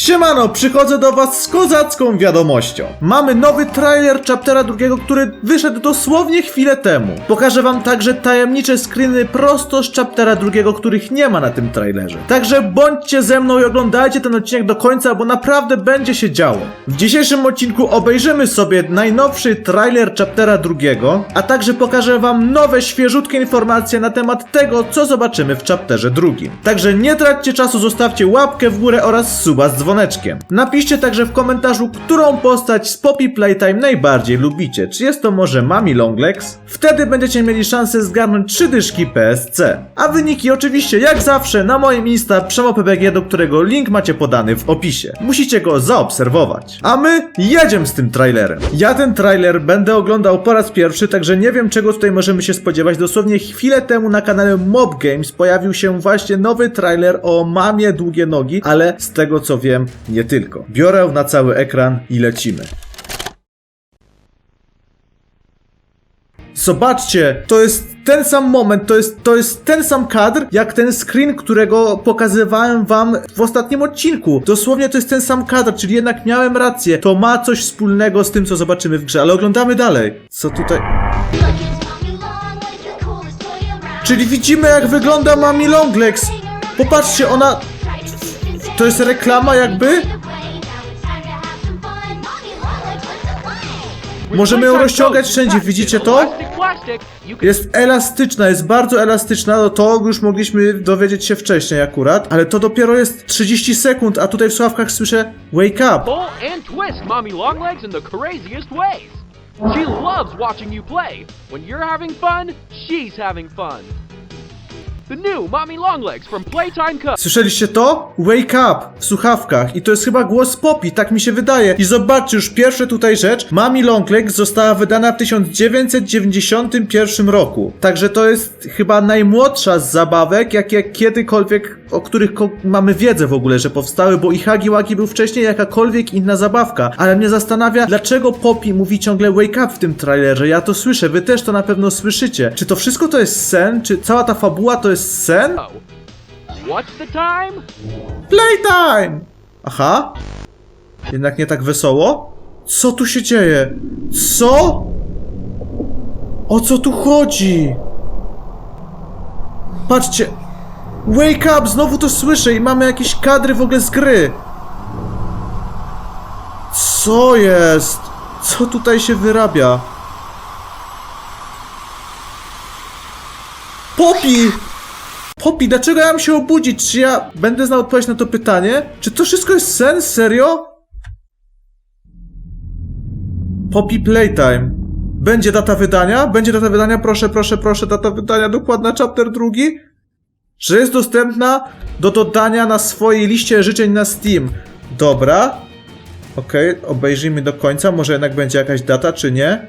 Siemano, przychodzę do was z kozacką wiadomością. Mamy nowy trailer chaptera drugiego, który wyszedł dosłownie chwilę temu. Pokażę wam także tajemnicze screeny prosto z chaptera drugiego, których nie ma na tym trailerze. Także bądźcie ze mną i oglądajcie ten odcinek do końca, bo naprawdę będzie się działo. W dzisiejszym odcinku obejrzymy sobie najnowszy trailer chaptera drugiego, a także pokażę wam nowe, świeżutkie informacje na temat tego, co zobaczymy w chapterze drugim. Także nie traćcie czasu, zostawcie łapkę w górę oraz suba z dzwoneczkiem. Napiszcie także w komentarzu, którą postać z Poppy Playtime najbardziej lubicie. Czy jest to może Mami Longlegs? Wtedy będziecie mieli szansę zgarnąć trzy dyszki PSC. A wyniki oczywiście, jak zawsze, na moim Insta PrzemoPBG, do którego link macie podany w opisie. Musicie go zaobserwować. A my jedziemy z tym trailerem. Ja ten trailer będę oglądał po raz pierwszy, także nie wiem czego tutaj możemy się spodziewać. Dosłownie chwilę temu na kanale Mob Games pojawił się właśnie nowy trailer o mamie długie nogi, ale z tego co wiem, nie tylko. Biorę na cały ekran i lecimy. Zobaczcie, to jest ten sam moment, to jest, to jest ten sam kadr, jak ten screen, którego pokazywałem wam w ostatnim odcinku. Dosłownie to jest ten sam kadr, czyli jednak miałem rację. To ma coś wspólnego z tym, co zobaczymy w grze, ale oglądamy dalej. Co tutaj... Czyli widzimy, jak wygląda Mami Longlegs. Popatrzcie, ona... To jest reklama jakby? Możemy ją rozciągać wszędzie, widzicie to? Jest elastyczna, jest bardzo elastyczna, no to już mogliśmy dowiedzieć się wcześniej akurat, ale to dopiero jest 30 sekund, a tutaj w słuchawkach słyszę wake up. She loves watching you play. When you're having fun, she's having fun. The new Mommy Longlegs from Playtime Co. Słyszeliście to? Wake up w słuchawkach i to jest chyba głos Poppy, tak mi się wydaje. I zobaczcie już pierwsze tutaj rzecz, Mami Longlegs została wydana w 1991 roku. Także to jest chyba najmłodsza z zabawek, jakie kiedykolwiek, o których mamy wiedzę w ogóle, że powstały, bo i Hagi Wagi był wcześniej jakakolwiek inna zabawka. Ale mnie zastanawia, dlaczego Poppy mówi ciągle wake up w tym trailerze. Ja to słyszę, wy też to na pewno słyszycie. Czy to wszystko to jest sen? Czy cała ta fabuła to jest sen? What's the time? Playtime! Aha. Jednak nie tak wesoło? Co tu się dzieje? Co? O co tu chodzi? Patrzcie. Wake up! Znowu to słyszę i mamy jakieś kadry w ogóle z gry. Co jest? Co tutaj się wyrabia? Popi! Popi, dlaczego ja mam się obudzić? Czy ja będę znał odpowiedź na to pytanie? Czy to wszystko jest sen? Serio? Poppy Playtime. Będzie data wydania? Będzie data wydania? Proszę, proszę, proszę, data wydania dokładna, chapter drugi? Że jest dostępna do dodania na swojej liście życzeń na Steam. Dobra. Okej, obejrzyjmy do końca. Może jednak będzie jakaś data, czy nie?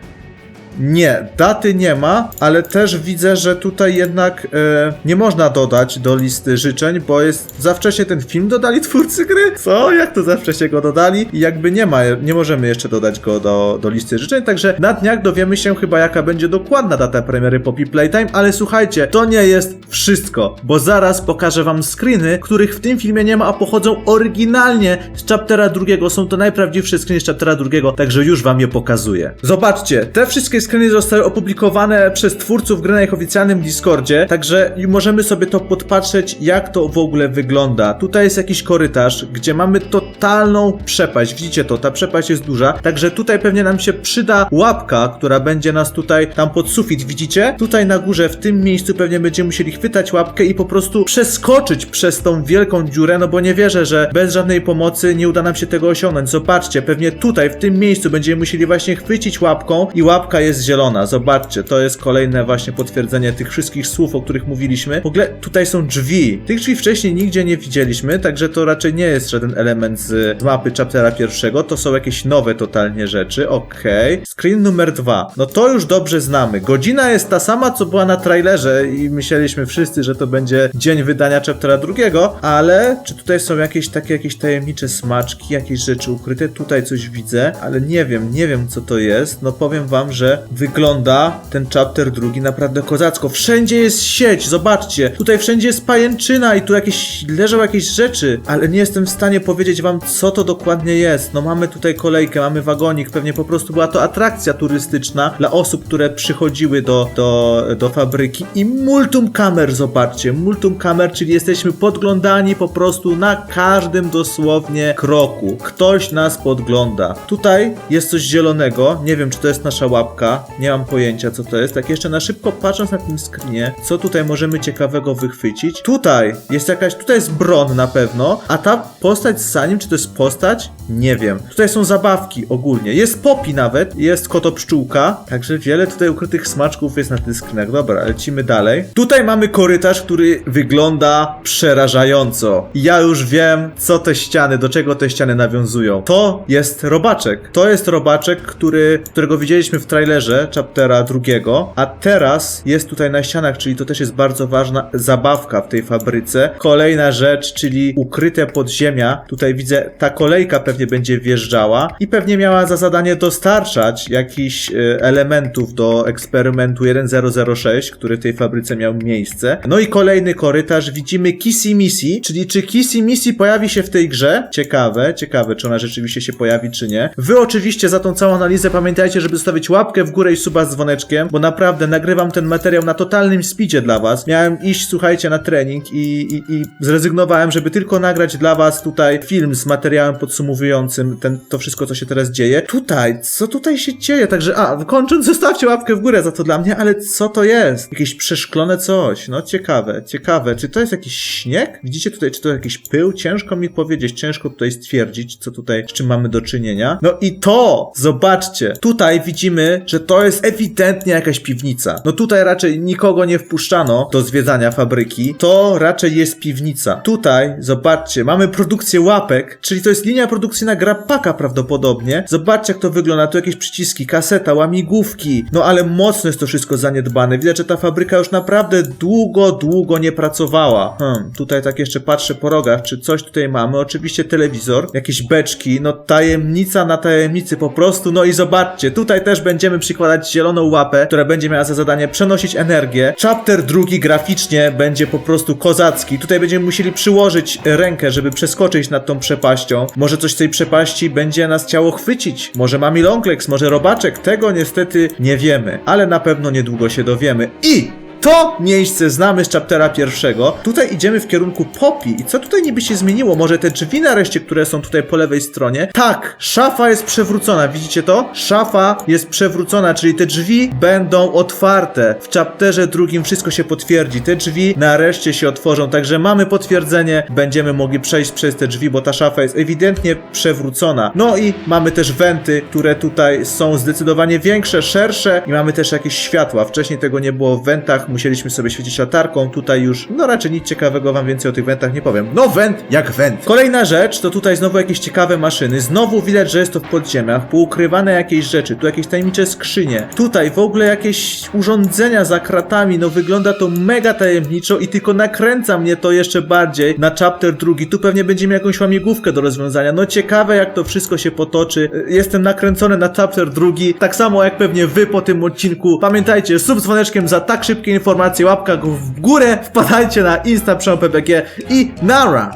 Nie, daty nie ma, ale też widzę, że tutaj jednak e, nie można dodać do listy życzeń, bo jest za wcześnie ten film dodali twórcy gry. Co? Jak to za wcześnie go dodali? I jakby nie ma, nie możemy jeszcze dodać go do, do listy życzeń, także na dniach dowiemy się chyba jaka będzie dokładna data premiery Poppy Playtime, ale słuchajcie, to nie jest wszystko, bo zaraz pokażę wam screeny, których w tym filmie nie ma, a pochodzą oryginalnie z chaptera drugiego. Są to najprawdziwsze screeny z chaptera drugiego, także już wam je pokazuję. Zobaczcie, te wszystkie screeny zostały opublikowane przez twórców gry na ich oficjalnym Discordzie, także możemy sobie to podpatrzeć, jak to w ogóle wygląda. Tutaj jest jakiś korytarz, gdzie mamy totalną przepaść. Widzicie to, ta przepaść jest duża, także tutaj pewnie nam się przyda łapka, która będzie nas tutaj tam pod sufit, widzicie? Tutaj na górze, w tym miejscu pewnie będziemy musieli chwytać łapkę i po prostu przeskoczyć przez tą wielką dziurę, no bo nie wierzę, że bez żadnej pomocy nie uda nam się tego osiągnąć. Zobaczcie, pewnie tutaj, w tym miejscu będziemy musieli właśnie chwycić łapką i łapka jest zielona. Zobaczcie, to jest kolejne właśnie potwierdzenie tych wszystkich słów, o których mówiliśmy. W ogóle tutaj są drzwi. Tych drzwi wcześniej nigdzie nie widzieliśmy, także to raczej nie jest żaden element z mapy chaptera pierwszego. To są jakieś nowe totalnie rzeczy. Okej. Screen numer dwa. No to już dobrze znamy. Godzina jest ta sama, co była na trailerze i myśleliśmy wszyscy, że to będzie dzień wydania chaptera drugiego, ale czy tutaj są jakieś takie jakieś tajemnicze smaczki, jakieś rzeczy ukryte? Tutaj coś widzę, ale nie wiem, nie wiem co to jest. No powiem wam, że wygląda ten chapter drugi naprawdę kozacko. Wszędzie jest sieć, zobaczcie. Tutaj wszędzie jest pajęczyna i tu jakieś leżą jakieś rzeczy, ale nie jestem w stanie powiedzieć wam, co to dokładnie jest. No mamy tutaj kolejkę, mamy wagonik, pewnie po prostu była to atrakcja turystyczna dla osób, które przychodziły do, do, do fabryki. I multum kamer, zobaczcie, multum kamer, czyli jesteśmy podglądani po prostu na każdym dosłownie kroku. Ktoś nas podgląda. Tutaj jest coś zielonego, nie wiem czy to jest nasza łapka, nie mam pojęcia co to jest. Tak jeszcze na szybko patrząc na tym screenie, co tutaj możemy ciekawego wychwycić. Tutaj jest jakaś, tutaj jest Bron na pewno, a ta postać z Sanim, czy to jest postać? Nie wiem. Tutaj są zabawki ogólnie. Jest Poppy nawet, jest koto pszczółka, także wiele tutaj ukrytych smaczków jest na tych screenach. Dobra, lecimy dalej. Tutaj mamy korytarz, który wygląda przerażająco. Ja już wiem, co te ściany, do czego te ściany nawiązują. To jest robaczek. To jest robaczek, który, którego widzieliśmy w trailerze chaptera drugiego, a teraz jest tutaj na ścianach, czyli to też jest bardzo ważna zabawka w tej fabryce. Kolejna rzecz, czyli ukryte podziemia. Tutaj widzę, ta kolejka pewnie będzie wjeżdżała i pewnie miała za zadanie dostarczać jakichś e, elementów do eksperymentu 1006, który w tej fabryce miał miejsce. No i kolejny korytarz, widzimy Kissy Missy, czyli czy Kissy Missy pojawi się w tej grze? Ciekawe, ciekawe, czy ona rzeczywiście się pojawi, czy nie. Wy oczywiście za tą całą analizę pamiętajcie, żeby zostawić łapkę w górę i suba z dzwoneczkiem, bo naprawdę nagrywam ten materiał na totalnym speedzie dla was. Miałem iść, słuchajcie, na trening i, i, i zrezygnowałem, żeby tylko nagrać dla was tutaj film z materiałem podsumowującym ten, to wszystko, co się teraz dzieje. Tutaj, co tutaj się dzieje? Także, a, kończąc, zostawcie łapkę w górę za to dla mnie, ale co to jest? Jakieś przeszklone coś. No ciekawe, ciekawe. Czy to jest jakiś śnieg? Widzicie tutaj, czy to jakiś pył? Ciężko mi powiedzieć, ciężko tutaj stwierdzić, co tutaj, z czym mamy do czynienia. No i to, zobaczcie, tutaj widzimy, że to jest ewidentnie jakaś piwnica. No tutaj raczej nikogo nie wpuszczano do zwiedzania fabryki. To raczej jest piwnica. Tutaj, zobaczcie, mamy produkcję łapek, czyli to jest linia produkcyjna Grappaka prawdopodobnie. Zobaczcie, jak to wygląda. Tu jakieś przyciski, kaseta, łamigłówki. No ale mocno jest to wszystko zaniedbane. Widać, że ta fabryka już naprawdę długo, długo nie pracowała. Hmm, tutaj tak jeszcze patrzę po rogach, czy coś tutaj mamy. Oczywiście telewizor, jakieś beczki, no tajemnica na tajemnicy po prostu. No i zobaczcie, tutaj też będziemy przykładać zieloną łapę, która będzie miała za zadanie przenosić energię. Chapter drugi graficznie będzie po prostu kozacki. Tutaj będziemy musieli przyłożyć rękę, żeby przeskoczyć nad tą przepaścią. Może coś z tej przepaści będzie nas chciało chwycić. Może mamy longlegs, może robaczek. Tego niestety nie wiemy, ale na pewno niedługo się dowiemy. I to miejsce znamy z chaptera pierwszego. Tutaj idziemy w kierunku Poppy. I co tutaj niby się zmieniło? Może te drzwi nareszcie, które są tutaj po lewej stronie? Tak, szafa jest przewrócona. Widzicie to? Szafa jest przewrócona, czyli te drzwi będą otwarte. W chapterze drugim wszystko się potwierdzi. Te drzwi nareszcie się otworzą. Także mamy potwierdzenie. Będziemy mogli przejść przez te drzwi, bo ta szafa jest ewidentnie przewrócona. No i mamy też wenty, które tutaj są zdecydowanie większe, szersze i mamy też jakieś światła. Wcześniej tego nie było w wentach musieliśmy sobie świecić latarką, tutaj już, no raczej nic ciekawego wam więcej o tych wentach nie powiem. No went jak went. Kolejna rzecz, to tutaj znowu jakieś ciekawe maszyny, znowu widać, że jest to w podziemiach, poukrywane jakieś rzeczy, tu jakieś tajemnicze skrzynie, tutaj w ogóle jakieś urządzenia za kratami, no wygląda to mega tajemniczo i tylko nakręca mnie to jeszcze bardziej na chapter drugi, tu pewnie będziemy jakąś łamigłówkę do rozwiązania, no ciekawe jak to wszystko się potoczy, jestem nakręcony na chapter drugi, tak samo jak pewnie wy po tym odcinku, pamiętajcie, sub dzwoneczkiem za tak szybkie informacje, łapka w górę, wpadajcie na Insta PPG i Nara!